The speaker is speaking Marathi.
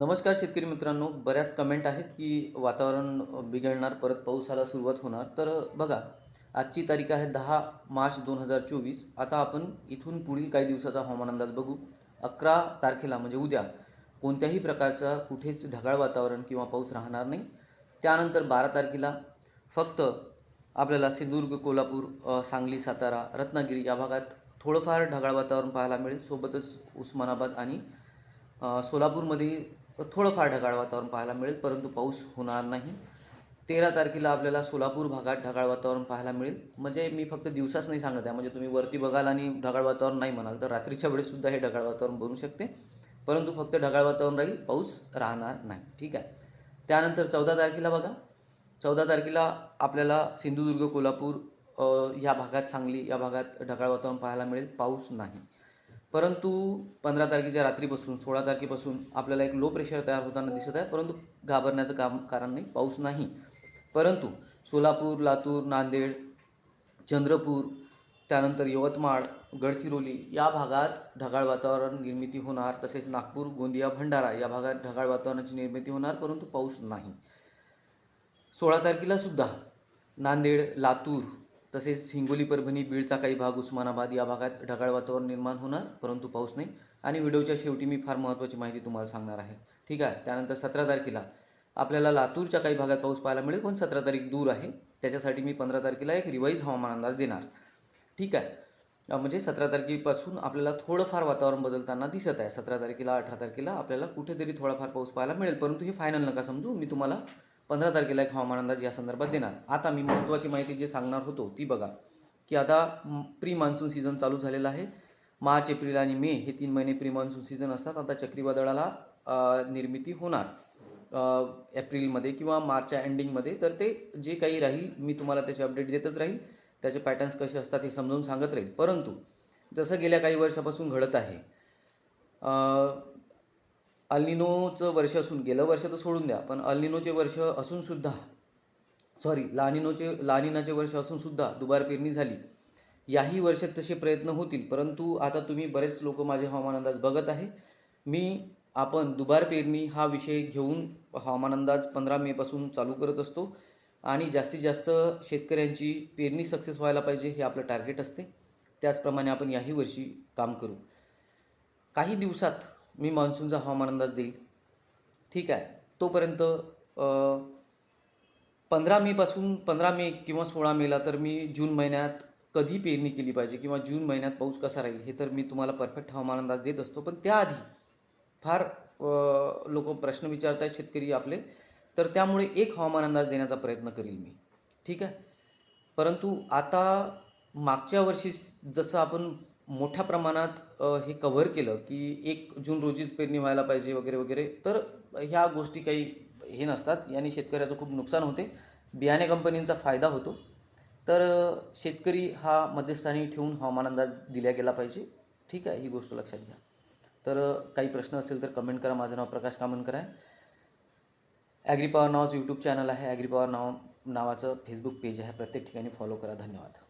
नमस्कार शेतकरी मित्रांनो बऱ्याच कमेंट आहेत की वातावरण बिघडणार परत पावसाला सुरुवात होणार. तर बघा आजची तारीख आहे दहा मार्च दोन हजार चोवीस. आता आपण इथून पुढील काही दिवसाचा हवामान अंदाज बघू. अकरा तारखेला म्हणजे उद्या कोणत्याही प्रकारचा कुठेच ढगाळ वातावरण किंवा पाऊस राहणार नाही. त्यानंतर बारा तारखेला फक्त आपल्याला सिंधुदुर्ग कोल्हापूर सांगली सातारा रत्नागिरी या भागात थोडंफार ढगाळ वातावरण पाहायला मिळेल. सोबतच उस्मानाबाद आणि सोलापूरमध्ये सोलापूरमध्ये थोडंफार ढगाळ वातावरण पाहायला मिळेल परंतु पाऊस होणार नाही. तेरा तारखेला आपल्याला सोलापूर भागात ढगाळ वातावरण पाहायला मिळेल. म्हणजे मी फक्त दिवसाच नाही सांगत आहे म्हणजे तुम्ही वरती बघाल आणि ढगाळ वातावरण नाही म्हणाल तर रात्रीच्या वेळेससुद्धा हे ढगाळ वातावरण बनू शकते. परंतु फक्त ढगाळ वातावरण राहील पाऊस राहणार नाही. ठीक आहे? त्यानंतर चौदा तारखेला बघा. चौदा तारखेला आपल्याला सिंधुदुर्ग कोल्हापूर या भागात सांगली या भागात ढगाळ वातावरण पाहायला मिळेल पाऊस नाही. परंतु पंधरा तारखेच्या रात्रीपासून सोळा तारखेपासून आपल्याला एक लो प्रेशर तयार होताना दिसत आहे परंतु घाबरण्याचं काम कारण नाही पाऊस नाही. परंतु सोलापूर लातूर नांदेड चंद्रपूर त्यानंतर यवतमाळ गडचिरोली या भागात ढगाळ वातावरण निर्मिती होणार तसेच नागपूर गोंदिया भंडारा या भागात ढगाळ वातावरणाची निर्मिती होणार परंतु पाऊस नाही. सोळा तारखेला सुद्धा नांदेड लातूर तसेच हिंगोली परभणी बीडचा काही भाग उस्मानाबाद या भागात ढगाळ वातावरण निर्माण होणार परंतु पाऊस नाही. आणि व्हिडिओच्या शेवटी मी फार महत्त्वाची माहिती तुम्हाला सांगणार आहे. ठीक आहे? त्यानंतर सतरा तारखेला आपल्याला लातूरच्या काही भागात पाऊस पाहायला मिळेल पण सतरा तारीख दूर आहे. त्याच्यासाठी मी पंधरा तारखेला एक रिवाईज हवामान अंदाज देणार. ठीक आहे? म्हणजे सतरा तारखेपासून आपल्याला थोडंफार वातावरण बदलताना दिसत आहे. सतरा तारखेला अठरा तारखेला आपल्याला कुठेतरी थोडाफार पाऊस पाहायला मिळेल. परंतु हे फायनल नका समजू. मी तुम्हाला पंधरा तारखेला एक हवामान अंदाज या संदर्भात देणार. आता मी महत्त्वाची माहिती जी सांगणार होतो ती बघा की आता प्री मान्सून सीझन चालू झालेला आहे. मार्च एप्रिल आणि मे हे तीन महिने प्री मान्सून सीझन असतात. आता चक्रीवादळाला निर्मिती होणार. एप्रिलमध्ये किंवा मार्चच्या एंडिंगमध्ये तर ते जे काही राहील मी तुम्हाला त्याचे अपडेट देतच राहील. त्याचे पॅटर्न्स कसे असतात हे समजावून सांगत राहील. परंतु जसं गेल्या काही वर्षापासून घडत आहे अल्निनोचं वर्ष असून गेलं वर्ष तर सोडून द्या पण अल्निनोचे वर्ष असूनसुद्धा सॉरी लानिनोचे लानिनाचे वर्ष असूनसुद्धा दुबार पेरणी झाली. याही वर्षात तसे प्रयत्न होतील परंतु आता तुम्ही बरेच लोक माझे हवामान अंदाज बघत आहे. मी आपण दुबार पेरणी हा विषय घेऊन हवामान अंदाज पंधरा मेपासून चालू करत असतो आणि जास्तीत जास्त शेतकऱ्यांची पेरणी सक्सेस व्हायला पाहिजे हे आपलं टार्गेट असते. त्याचप्रमाणे आपण याही वर्षी काम करू. काही दिवसात मी मान्सूनचा हवामान अंदाज देईल. ठीक आहे. तोपर्यंत पंधरा मेपासून पंधरा मे किंवा सोळा मेला तर मी जून महिन्यात कधी पेरणी केली पाहिजे किंवा जून महिन्यात पाऊस कसा राहील हे तर मी तुम्हाला परफेक्ट हवामान अंदाज देत असतो. पण त्याआधी फार लोक प्रश्न विचारत आहेत शेतकरी आपले. तर त्यामुळे एक हवामान अंदाज देण्याचा प्रयत्न करील मी. ठीक आहे? परंतु आता मागच्या वर्षी जसं आपण मोठ्या प्रमाणात हे कव्हर केलं की एक जून रोजीच पेरणी व्हायला पाहिजे वगैरे वगैरे. तर ह्या गोष्टी काही हे नसतात. याने शेतकऱ्याचं खूप नुकसान होते. बियाणे कंपनींचा फायदा होतो. तर शेतकरी हा मध्यस्थानी ठेवून हवामान अंदाज दिला गेला पाहिजे. ठीक आहे ही गोष्ट लक्षात घ्या. तर काही प्रश्न असेल तर कमेंट करा. माझं नाव प्रकाश कामनकर आहे. ॲग्रीपॉवर नावाचं यूट्यूब चॅनल आहे. ॲग्रीपॉवर नाव नावाचं फेसबुक पेज आहे. प्रत्येक ठिकाणी फॉलो करा. धन्यवाद.